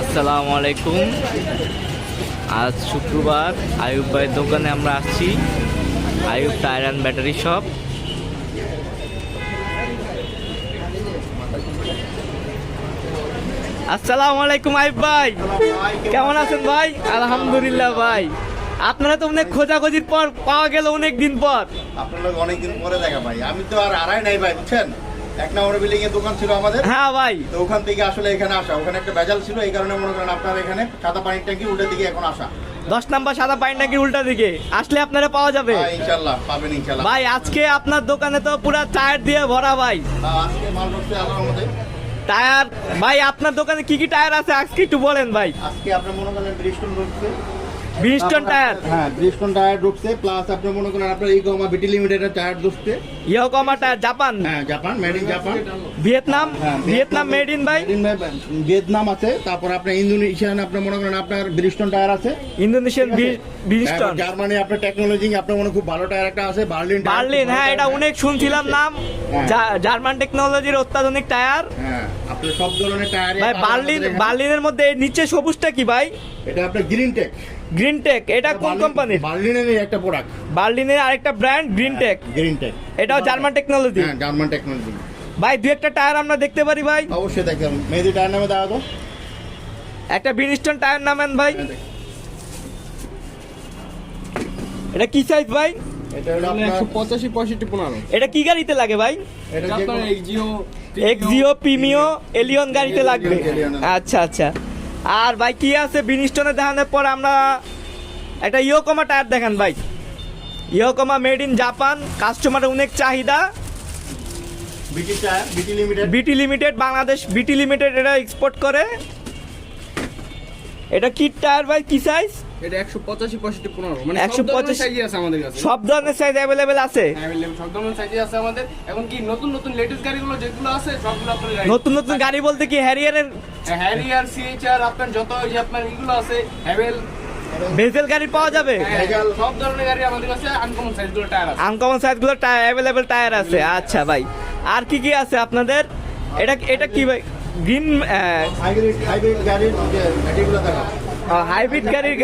আসসালামু আলাইকুম। আজ শুক্রবার আয়ুব ভাইয়ের দোকানে আমরা আসছি। Ayub tyre and battery shop. আসসালামু আলাইকুম আয়ুব ভাই। কেমন আছেন ভাই? আলহামদুলিল্লাহ ভাই। আপনারা তো অনেক খোঁজাখুঁজির পর পাওয়া গেল অনেক দিন পর। আপনার লোক অনেকদিন পরে দেখা ভাই। আমি তো আর আড়াই নাই ভাই, বুঝছেন? এক নম্বর বিল্ডিং এর দোকান ছিল আমাদের। হ্যাঁ ভাই। তো ওখান থেকে আসলে এখানে আসা। ওখানে একটা ভেজাল ছিল এই কারণে মনে করেন আপনার এখানে সাদা পানির ট্যাঙ্কি উল্টো দিকে এখন আসা। দশ নাম্বার সাদা পাইন নাকি উল্টা দিকে। আসলে আপনারা পাওয়া যাবে। ভাই ইনশাল্লাহ পাবেন ইনশাল্লাহ ভাই আজকে আপনার দোকানে তো পুরো টায়ার দিয়ে ভরা ভাই। আজকে মাল ঢুকছে আল্লাহর মধ্যে টায়ার ভাই আপনার দোকানে কি কি টায়ার আছে? আজকে একটু বলেন ভাই। আজকে আপনার মনে করেন ব্রিস্টন ঢুকছে বিশটন টায়ার? হ্যাঁ ব্রিস্টন টায়ার ঢুকছে প্লাস আপনি মনে করেন আপনার ইকোমা বিটি লিমিটেডের টায়ার ঢুকছে। ইয়োকোমা টায়ার জাপান হ্যাঁ Japan made in Japan Vietnam হ্যাঁ, ভিয়েতনাম। মেড ইন ভাই ভিয়েতনাম আছে তারপর আপনার ইন্দোনেশিয়ান আপনার মনে করেন আপনার ব্রিস্টন টায়ার আছে। ইন্দোনেশিয়ান তারপর জার্মানি আপনার টেকনোলজি আপনার মনে খুব ভালো টায়ার একটা আছে বার্লিন বার্লিন হ্যাঁ এটা অনেক শুনছিলাম নাম। হ্যাঁ। জার্মান টেকনোলজির অত্যাধুনিক টায়ার হ্যাঁ আপনার সব ধরনের টায়ার ভাই বার্লিন বার্লিনের মধ্যে নিচে সবুজটা কি ভাই? এটা আপনার গ্রিন টেক গ্রিন টেক এটা কোন কোম্পানির বার্লিনের একটা প্রোডাক্ট বার্লিনের আরেকটা brand green tech green tech এটাও জার্মান টেকনোলজি হ্যাঁ জার্মান টেকনোলজি ভাই দু একটা টায়ার আমরা দেখতে পারি ভাই। অবশ্যই দেখেন মেহেদি টায়ার নামে দেওয়া একটা বিনিস্টন টায়ার নামেন ভাই। এটা কি সাইজ ভাই? এটা হলো আপনার একশো পঁচাশি পঁয়ষট্টি পনেরো। এটা কি গাড়িতে লাগে ভাই? এটা আপনার এক্সিও এক্সিও প্রিমিও এলিয়ন গাড়িতে লাগবে। আচ্ছা আচ্ছা। আর ভাই কি আছে বিনিস্টনে দেখানোর পর আমরা একটা ইয়োকোমা টায়ার দেখান ভাই। ইয়োকোমা মেড ইন জাপান কাস্টমারের অনেক চাহিদা। বিটি লিমিটেড বিটি লিমিটেড বাংলাদেশ বিটি লিমিটেড এটা এক্সপোর্ট করে। এটা কি টায়ার ভাই? কি সাইজ এটা একশো পঁচাশি পঁয়ষট্টি পনেরো। মানে 185 সব ধরনের আছে আমাদের কাছে। সব ধরনের সাইজ অ্যাভেলেবেল আছে। Available সব ধরনের সাইজই আছে আমাদের। এখন কি নতুন নতুন লেটেস্ট গাড়িগুলো যেগুলো আছে সবগুলো আপনার গাড়ি নতুন নতুন গাড়ি বলতে কি হ্যারিয়ারের হ্যারিয়ার সিএইচআর আপনার যত যে আপনার এগুলো আছে হ্যাভেল ভেজেল গাড়ি পাওয়া যাবে? সব ধরনের গাড়ি আমাদের কাছে আনকমন সাইজগুলো টায়ার আছে। আনকমন সাইজগুলো টায়ার অ্যাভেলেবেল টায়ার আছে। আচ্ছা ভাই। আর কি কি আছে আপনাদের? এটা এটা কি ভাই? গ্রিন হাইব্রিড হাইব্রিড গাড়ির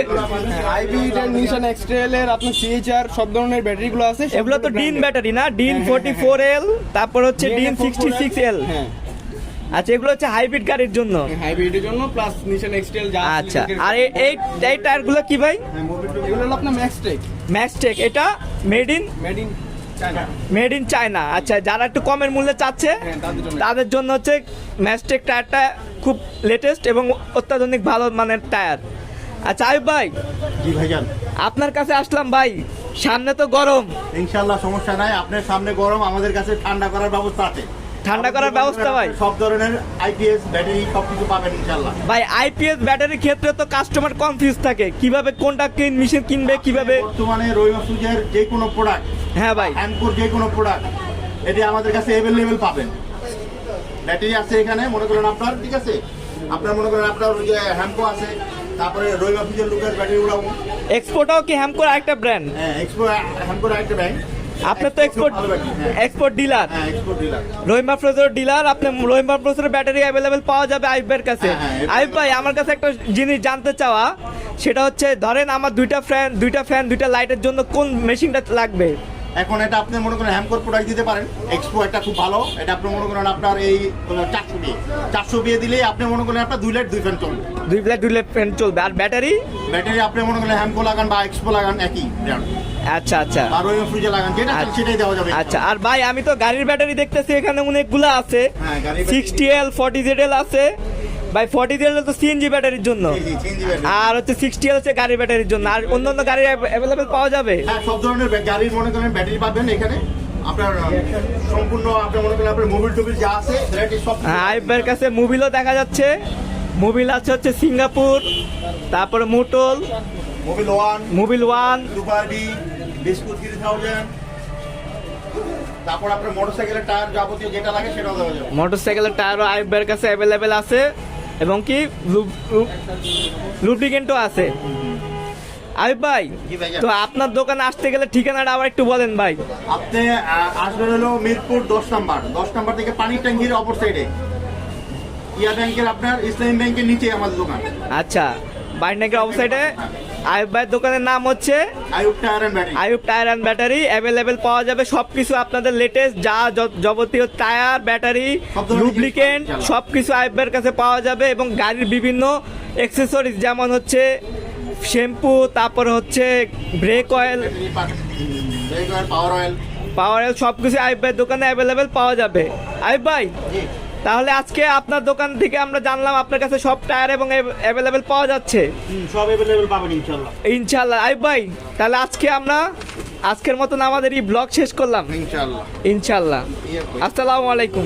হাইব্রিড এর নিশান এক্সট্রেল এর আপনার সিএইচআর সব ধরনের ব্যাটারিগুলো আছে এগুলো তো ডিন ব্যাটারি না? ডিন ফোর্টি ফোর এল তারপর হচ্ছে ডিন সিক্সটি সিক্স এল হ্যাঁ। আচ্ছা এগুলো হচ্ছে হাইব্রিড গাড়ির জন্য? হাইব্রিডের জন্য প্লাস নিশান এক্সট্রেল যা আচ্ছা আর এই- এই টায়ারগুলো কি ভাই? এগুলো হলো আপনার ম্যাক্সটেক ম্যাক্সটেক এটা made in made in made in China আচ্ছা যারা একটু কমের মূল্যে চাচ্ছে হ্যাঁ তাদের জন্য। তাদের জন্য হচ্ছে ম্যাস্টেক টায়ারটা খুব লেটেস্ট এবং অত্যাধুনিক ভালো মানের টায়ার। আচ্ছা আয়ুব ভাই। জি ভাইজান। আপনার কাছে আসলাম ভাই। সামনে তো গরম। ইনশাল্লাহ সমস্যা নাই। আপনার সামনে গরম আমাদের কাছে ঠান্ডা করার ব্যবস্থা আছে। ঠান্ডা করার ব্যবস্থা ভাই। সব ধরনের আইপিএস ব্যাটারি সবকিছু পাবেন ইনশাল্লাহ ভাই আইপিএস ব্যাটারির ক্ষেত্রে তো কাস্টমার কনফিউজ থাকে। কীভাবে কোনটা কিন মেশিন কিনবে কীভাবে? বর্তমানে রহিমা সুজের যে কোনো প্রোডাক্ট হ্যাঁ ভাই। হ্যান্ডকোর যে কোনো প্রোডাক্ট এটি আমাদের কাছে অ্যাভেলেবেল পাবেন। ব্যাটারি আছে এখানে মনে করেন আপনার ঠিক আছে? আপনার মনে করেন আপনার ওই যে হ্যাম্পো আছে তারপরে রহিমা সুজের লুকের ব্যাটারিগুলো এক্সপোর্টও কি হ্যামকোর আরেকটা ব্র্যান্ড হ্যাঁ এক্সপো হ্যাম্পোর একটা ব্যাংক আপনার তো এক্সপোর্ট হ্যাঁ। এক্সপোর্ট ডিলার হ্যাঁ রহিমা প্রসেসর ডিলার আপনি রহিমা প্রসেসরের ব্যাটারি অ্যাভেলেবেল পাওয়া যাবে আইবের কাছে। হ্যাঁ, হ্যাঁ, ভাই আমার কাছে একটা জিনিস জানতে চাওয়া সেটা হচ্ছে ধরেন আমার দুইটা ফ্যান দুইটা ফ্যান দুইটা লাইটের জন্য কোন মেশিনটা লাগবে? এখন এটা আপনি মনে করেন হ্যামকোর প্রোডাক্ট দিতে পারেন। এক্সপো একটা খুব ভালো। এটা আপনি মনে করেন আপনার এই চারশো বিয়ে চারশো বিয়ে দিলে আপনি মনে করেন আপনার দুই লাইট দুই ফ্যান চলবে। দুই প্লেট দুই লাইট ফ্যান চলবে। আর ব্যাটারি? ব্যাটারি আপনি মনে করেন হ্যামকো লাগান বা এক্সপো লাগান একই ব্র্যান্ড আচ্ছা আচ্ছা। বা রহিমা ফ্রিজে লাগান যেটা আচ্ছা। সেটাই দেওয়া যাবে। আচ্ছা আর ভাই আমি তো গাড়ির ব্যাটারি দেখতেছি এখানে অনেকগুলো আছে। Sixty L forty Z L আছে। ভাই ফর্টি জেড তো সিএনজি ব্যাটারির জন্য। আর হচ্ছে সিক্সটি এল হচ্ছে গাড়ির ব্যাটারির জন্য। আর অন্যান্য গাড়ি অ্যাভেলেবেল পাওয়া যাবে? হ্যাঁ সব ধরনের গাড়ির মনে করেন ব্যাটারি পাবেন এখানে। আপনার সম্পূর্ণ আপনার মনে করেন আপনার মোবিল টোবিল যা আছে সব হ্যাঁ কাছে মোবিলও দেখা যাচ্ছে। মোবিল আছে হচ্ছে সিঙ্গাপুর তারপরে Motul Mobil one Mobil one super biscuit three thousand. তারপর আপনার মোটরসাইকেলের টায়ার যাবতীয় যেটা লাগে সেটাও দেওয়া যাবে। মোটরসাইকেলের টায়ারও আইবের কাছে অ্যাভেলেবেল আছে এবং কি লুব্রিকেন্টও আছে। আইব ভাই তো আপনার দোকানে আসতে গেলে ঠিকানাটা আবার একটু বলেন ভাই। আপনি আসবেন হলো মিরপুর দশ নাম্বার। দশ নাম্বার থেকে পানির ট্যাঙ্কির অপর সাইডে ইয়া ব্যাংকের আপনার ইসলামী ব্যাংকের নিচে আমাদের দোকান। আচ্ছা বাইনাকের অবসাইডে আয়ুব ভাইয়ের দোকানের নাম হচ্ছে Ayub tyre and battery. Ayub tyre and battery available পাওয়া যাবে সব কিছু আপনাদের লেটেস্ট যা যাবতীয় টায়ার ব্যাটারি পাওয়া সব কিছু আয়ুব ভাইয়ের কাছে পাওয়া যাবে এবং গাড়ির বিভিন্ন অ্যাক্সেসরিজ যেমন হচ্ছে শ্যাম্পু তারপর হচ্ছে brake oil power oil power oil সব কিছু আয়ুব ভাইয়ের দোকানে অ্যাভেলেবেল পাওয়া যাবে। আয়ুব ভাই তাহলে আজকে আপনার দোকান থেকে আমরা জানলাম আপনার কাছে সব টায়ার এবং অ্যাভেলেবেল পাওয়া যাচ্ছে। সব অ্যাভেলেবেল পাবেন ইনশাল্লাহ ইনশাল্লাহ আই ভাই তাহলে আজকে আমরা আজকের মতন আমাদের এই ব্লগ শেষ করলাম। ইনশাআল্লাহ। ইনশাল্লাহ আসসালামু আলাইকুম।